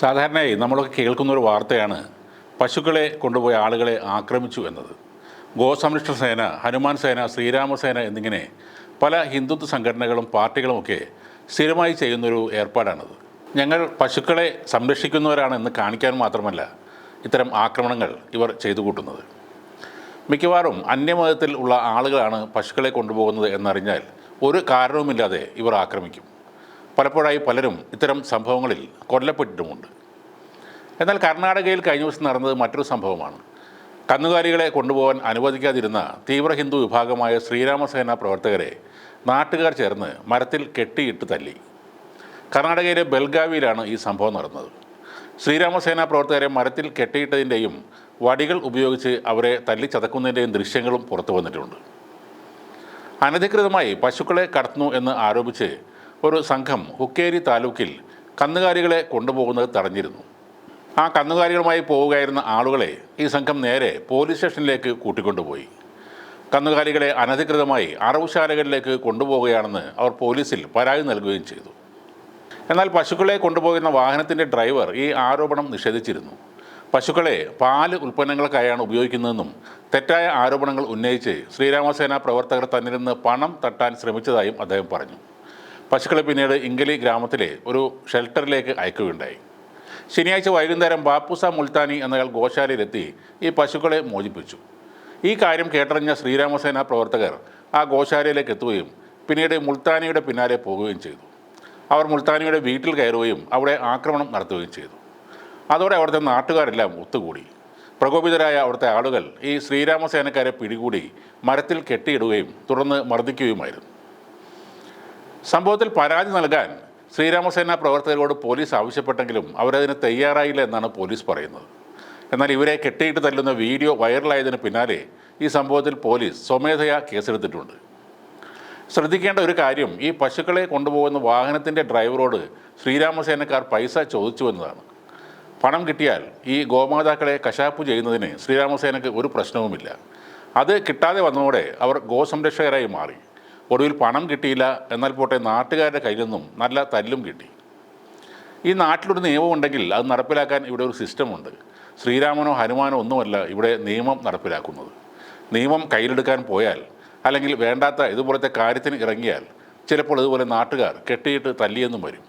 സാധാരണയായി നമ്മളൊക്കെ കേൾക്കുന്ന ഒരു വാർത്തയാണ് പശുക്കളെ കൊണ്ടുപോയ ആളുകളെ ആക്രമിച്ചു എന്നത്. ഗോസംരക്ഷണ സേന ഹനുമാൻ സേന ശ്രീരാമസേന എന്നിങ്ങനെ പല ഹിന്ദുത്വ സംഘടനകളും പാർട്ടികളുമൊക്കെ സ്ഥിരമായി ചെയ്യുന്നൊരു ഏർപ്പാടാണത്. ഞങ്ങൾ പശുക്കളെ സംരക്ഷിക്കുന്നവരാണെന്ന് കാണിക്കാൻ മാത്രമല്ല ഇത്തരം ആക്രമണങ്ങൾ ഇവർ ചെയ്തു കൂട്ടുന്നത്. മിക്കവാറും അന്യമതത്തിൽ ഉള്ള ആളുകളാണ് പശുക്കളെ കൊണ്ടുപോകുന്നത് എന്നറിഞ്ഞാൽ ഒരു കാരണവുമില്ലാതെ ഇവർ ആക്രമിക്കും. പലപ്പോഴായി പലരും ഇത്തരം സംഭവങ്ങളിൽ കൊല്ലപ്പെട്ടിട്ടുമുണ്ട്. എന്നാൽ കർണാടകയിൽ കഴിഞ്ഞ ദിവസം നടന്നത് മറ്റൊരു സംഭവമാണ്. കന്നുകാലികളെ കൊണ്ടുപോകാൻ അനുവദിക്കാതിരുന്ന തീവ്ര ഹിന്ദു വിഭാഗമായ ശ്രീരാമസേന പ്രവർത്തകരെ നാട്ടുകാർ ചേർന്ന് മരത്തിൽ കെട്ടിയിട്ട് തല്ലി. കർണാടകയിലെ ബെൽഗാവിയിലാണ് ഈ സംഭവം നടന്നത്. ശ്രീരാമസേന പ്രവർത്തകരെ മരത്തിൽ കെട്ടിയിട്ടതിന്റെയും വടികൾ ഉപയോഗിച്ച് അവരെ തല്ലിച്ചതക്കുന്നതിന്റെയും ദൃശ്യങ്ങളും പുറത്തു വന്നിട്ടുണ്ട്. അനധികൃതമായി പശുക്കളെ കടത്തുന്നു എന്ന് ആരോപിച്ച് ഒരു സംഘം ഹുക്കേരി താലൂക്കിൽ കന്നുകാലികളെ കൊണ്ടുപോകുന്നത് തടഞ്ഞിരുന്നു. ആ കന്നുകാലികളുമായി പോവുകയായിരുന്ന ആളുകളെ ഈ സംഘം നേരെ പോലീസ് സ്റ്റേഷനിലേക്ക് കൂട്ടിക്കൊണ്ടുപോയി. കന്നുകാലികളെ അനധികൃതമായി അറവുശാലകളിലേക്ക് കൊണ്ടുപോവുകയാണെന്ന് അവർ പോലീസിൽ പരാതി നൽകുകയും ചെയ്തു. എന്നാൽ പശുക്കളെ കൊണ്ടുപോകുന്ന വാഹനത്തിന്റെ ഡ്രൈവർ ഈ ആരോപണം നിഷേധിച്ചിരുന്നു. പശുക്കളെ പാൽ ഉൽപ്പന്നങ്ങൾക്കായാണ് ഉപയോഗിക്കുന്നതെന്നും തെറ്റായ ആരോപണങ്ങൾ ഉന്നയിച്ച് ശ്രീരാമസേന പ്രവർത്തകർ തന്നിൽ നിന്ന് പണം തട്ടാൻ ശ്രമിച്ചതായും അദ്ദേഹം പറഞ്ഞു. പശുക്കളെ പിന്നീട് ഇംഗലി ഗ്രാമത്തിലെ ഒരു ഷെൽട്ടറിലേക്ക് അയക്കുകയുണ്ടായി. ശനിയാഴ്ച വൈകുന്നേരം ബാപ്പുസ മുൽത്താനി എന്നയാൾ ഗോശാലയിലെത്തി ഈ പശുക്കളെ മോചിപ്പിച്ചു. ഈ കാര്യം കേട്ടറിഞ്ഞ ശ്രീരാമസേന പ്രവർത്തകർ ആ ഗോശാലയിലേക്ക് എത്തുകയും പിന്നീട് മുൽത്താനിയുടെ പിന്നാലെ പോകുകയും ചെയ്തു. അവർ മുൽത്താനിയുടെ വീട്ടിൽ കയറുകയും അവിടെ ആക്രമണം നടത്തുകയും ചെയ്തു. അതോടെ അവിടുത്തെ നാട്ടുകാരെല്ലാം ഒത്തുകൂടി. പ്രകോപിതരായ അവിടുത്തെ ആളുകൾ ഈ ശ്രീരാമസേനക്കാരെ പിടികൂടി മരത്തിൽ കെട്ടിയിടുകയും തുടർന്ന് മർദ്ദിക്കുകയുമായിരുന്നു. സംഭവത്തിൽ പരാതി നൽകാൻ ശ്രീരാമസേന പ്രവർത്തകരോട് പോലീസ് ആവശ്യപ്പെട്ടെങ്കിലും അവരതിന് തയ്യാറായില്ല എന്നാണ് പോലീസ് പറയുന്നത്. എന്നാൽ ഇവരെ കെട്ടിയിട്ട് തല്ലുന്ന വീഡിയോ വൈറലായതിന് പിന്നാലെ ഈ സംഭവത്തിൽ പോലീസ് സ്വമേധയാ കേസെടുത്തിട്ടുണ്ട്. ശ്രദ്ധിക്കേണ്ട ഒരു കാര്യം ഈ പശുക്കളെ കൊണ്ടുപോകുന്ന വാഹനത്തിന്റെ ഡ്രൈവറോട് ശ്രീരാമസേനക്കാർ പൈസ ചോദിച്ചു എന്നതാണ് പണം കിട്ടിയാൽ ഈ ഗോമാതാക്കളെ കശാപ്പ് ചെയ്യുന്നതിന് ശ്രീരാമസേനക്ക് ഒരു പ്രശ്നവുമില്ല. അത് കിട്ടാതെ വന്നതോടെ അവർ ഗോസംരക്ഷകരായി മാറി. ഒടുവിൽ പണം കിട്ടിയില്ല എന്നാൽ പോട്ടെ നാട്ടുകാരുടെ കയ്യിൽ നിന്നും നല്ല തല്ലും കിട്ടി. ഈ നാട്ടിലൊരു നിയമം ഉണ്ടെങ്കിൽ അത് നടപ്പിലാക്കാൻ ഇവിടെ ഒരു സിസ്റ്റമുണ്ട് ശ്രീരാമനോ ഹനുമാനോ ഒന്നുമല്ല ഇവിടെ നിയമം നടപ്പിലാക്കുന്നത്. നിയമം കയ്യിലെടുക്കാൻ പോയാൽ അല്ലെങ്കിൽ വേണ്ടാത്ത ഇതുപോലത്തെ കാര്യത്തിന് ഇറങ്ങിയാൽ ചിലപ്പോൾ ഇതുപോലെ നാട്ടുകാർ കെട്ടിയിട്ട് തല്ലിയെന്നും വരും.